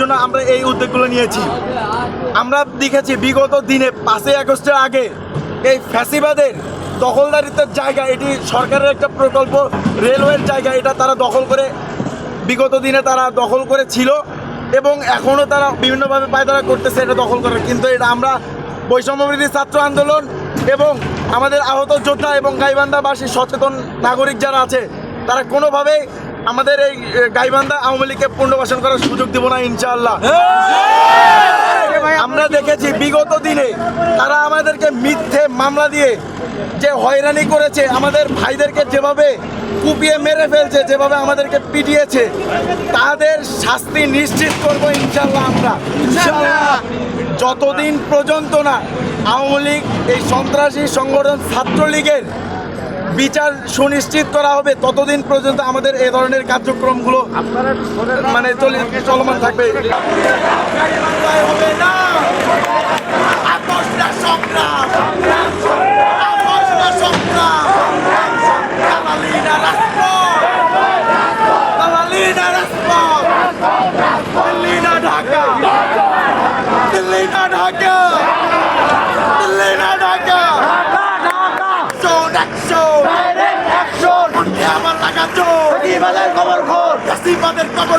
জন্য আমরা এই উদ্যোগগুলো নিয়েছি। আমরা দেখেছি বিগত দিনে পাঁচই আগস্টের আগে এই ফ্যাসিবাদের দখলদারিত্বের জায়গা, এটি সরকারের একটা প্রকল্প, রেলওয়ের জায়গা, এটা তারা দখল করে বিগত দিনে তারা দখল করে ছিল এবং এখনও তারা বিভিন্নভাবে পায়দারা করতেছে এটা দখল করে কিন্তু এটা আমরা বৈষম্যবিরোধী ছাত্র আন্দোলন এবং আমাদের আহত যোদ্ধা এবং গাইবান্ধাবাসী সচেতন নাগরিক যারা আছে, তারা কোনোভাবেই আমাদের এই গাইবান্ধা আওয়ামী লীগকে পুনর্বাসন করার সুযোগ দেব না ইনশাআল্লাহ। আমরা দেখেছি বিগত দিনে তারা আমাদেরকে মিথ্যে মামলা দিয়ে যে হয়রানি করেছে আমাদের ভাইদেরকে যেভাবে কুপিয়ে মেরে ফেলছে যেভাবে আমাদেরকে পিটিয়েছে তাদের শাস্তি নিশ্চিত করব ইনশাল্লাহ আমরা। যতদিন পর্যন্ত না আওয়ামী লীগ এই সন্ত্রাসী সংগঠন ছাত্রলীগের বিচার সুনিশ্চিত করা হবে ততদিন পর্যন্ত আমাদের এ ধরনের কার্যক্রমগুলো মানে চলে- চলমান থাকবে। Dhaka. Dhaka. Dhaka. action! Bayern action! Porque amar la cantó! Aquí va del cover gol! Y así va del cover!